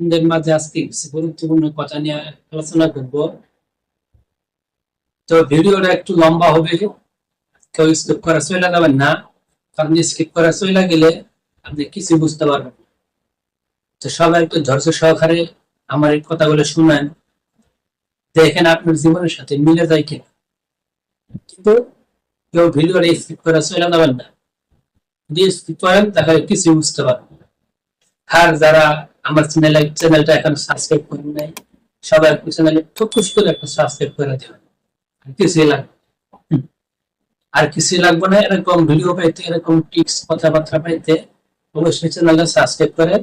আপনাদের মাঝে আজকে কিছু গুরুত্বপূর্ণ কথা নিয়ে আলোচনা করব। তো ভিডিওটা একটু লম্বা হবে, কেউ স্কিপ করা চলে যাবেন না, কারণ স্কিপ করা চলে গেলে আপনি কিছু বুঝতে পারবেন তো সবাই একটু ধৈর্য সহকারে আমার এই কথাগুলো শুনেন। দেখেন আপনার জীবনের সাথে মিলে যায় কিনা। কিন্তু কেউ ভিডিওটা স্কিপ করা চলে যাবেন না। যদি স্কিপ করেন তাহলে কিছু বুঝতে পারবেন। আর যারা আমার চ্যানেল চ্যানেলটা এখন সাবস্ক্রাইব করেন নাই, সবাই একটু চ্যানেলে ফোকাস করে একটা সাবস্ক্রাইব করে দেবেন আর কিছুই লাগবে। আর কিছুই লাগবে না, এরকম ভিডিও পাইতে, এরকম টিপস কথাবার্তা পাইতে, অবশ্যই চ্যানেলটা সাবস্ক্রাইব করে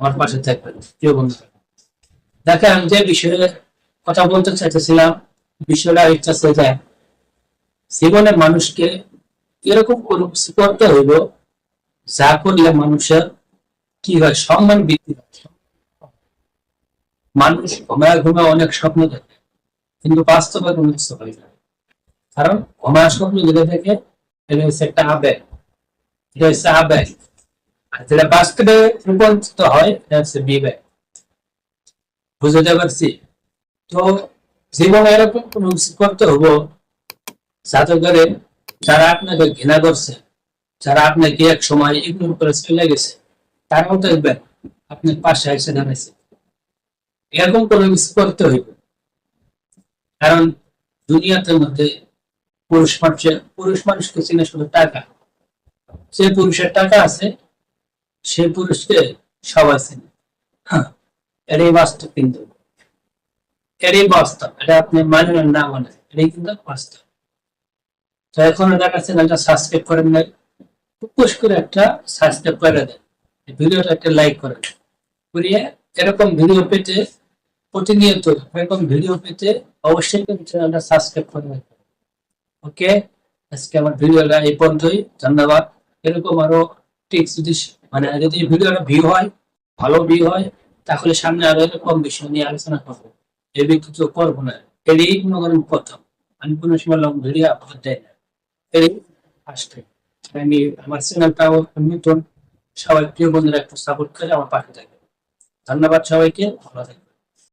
আমার পাশে থাকবেন প্রিয় বন্ধুরা, দেখেন আমি যে বিষয়ে কথা বলতে চাইতেছিলাম, বিষয়টা ইচ্ছা যে জীবনে মানুষকে এরকম করতে হইব, যা করলে মানুষের কি হয়? সম্মান বৃদ্ধি হয় মানুষ ঘুমায় ঘুমায় অনেক স্বপ্ন দেখে, কিন্তু বাস্তবে কোনো কিছু হয় না। কারণ ঘুমায় স্বপ্ন দেখে দেখে এটা হচ্ছে একটা আবেগ। এটা হচ্ছে আবেগ। আর যেটা বাস্তবে রূপান্তরিত হয়, এটা হচ্ছে বিবেক। বুঝতে পারছি? তো জীবনে এরকম কোনো কিছু করতে হব, যাতে করে যারা আপনাকে ঘৃণা করছে, যারা আপনাকে এক সময় ইগনোর করে চলে গেছে তারাও দেখবেন আপনার পাশে এসে দাঁড়াইছে। এরকম কোনো কিছু করতে হইবে। কারণ দুনিয়াতে মধ্যে পুরুষ মানুষের, পুরুষ মানুষকে চিনে শুধু টাকা। যে পুরুষের টাকা আছে, সে পুরুষকে সবাই চিনে। হ্যাঁ এটাই বাস্তব কিন্তু। এটাই বাস্তব। এটা আপনি মানেন না মানে এটাই কিন্তু বাস্তব। তো এখন দেখা চ্যানেলটা সাবস্ক্রাইব করেন নাই। পুশ করে একটা সাবস্ক্রাইব করে এই ভিডিওটা একটা লাইক করেন। করিয়ে এরকম ভিডিও পেতে প্রতিনিয়ত এরকম ভিডিও পেতে অবশ্যই কিন্তু চ্যানেলটা সাবস্ক্রাইব করে রাখবেন। ওকে? আজকে আমার ভিডিওটা এই পর্যন্তই। ধন্যবাদ। এরকম আরও টিপস যদি মানে যদি ভিডিওটা ভিউ হয়, ভালো ভিউ হয়, তাহলে সামনে আরও এরকম বিষয় নিয়ে আলোচনা করব। এই ব্যক্তিত্ব করব না। এটাই কোনো করেন প্রথম। আমি কোনো সময় লং ভিডিও আপলোড দেয় না। এটাই ফার্স্ট আমি আমার চ্যানেলটাও নতুন। সবাই প্রিয় বন্ধুরা একটু সাপোর্ট করে আমার পাশে থাকবে ধন্যবাদ সবাইকে ভালো থাকবে